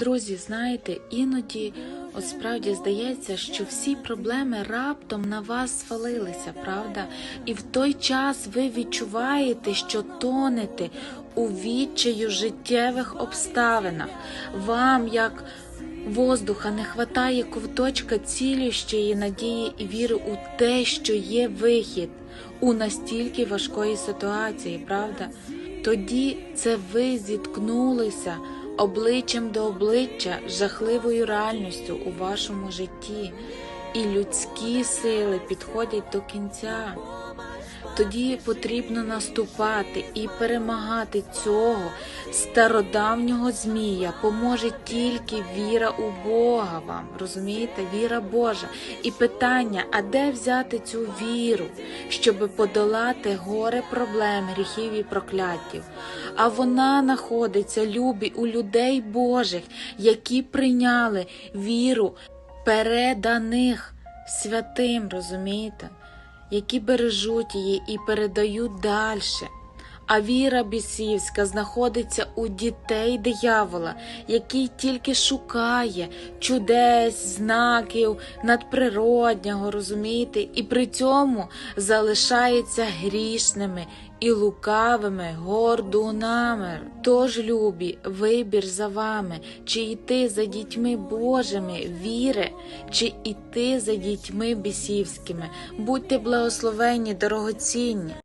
Друзі, знаєте, іноді от справді здається, що всі проблеми раптом на вас свалилися, правда? І в той час ви відчуваєте, що тонете у відчаю життєвих обставинах. Вам, як воздуха, не хватає ковточка цілющої надії і віри у те, що є вихід у настільки важкої ситуації, правда? Тоді це ви зіткнулися обличчям до обличчя з жахливою реальністю у вашому житті, і людські сили підходять до кінця. Тоді потрібно наступати і перемагати цього стародавнього змія. Поможе тільки віра у Бога вам. Розумієте? Віра Божа. І питання: а де взяти цю віру, щоб подолати горе проблем, гріхів і прокляттів? А вона знаходиться, любі, у людей Божих, які прийняли віру переданих святим, розумієте? Які бережуть її і передають далі. А віра бісівська знаходиться у дітей диявола, який тільки шукає чудес, знаків надприроднього, розумієте, і при цьому залишається грішними і лукавими гордунами. Тож, любі, вибір за вами, чи йти за дітьми Божими віри, чи йти за дітьми бісівськими. Будьте благословенні, дорогоцінні.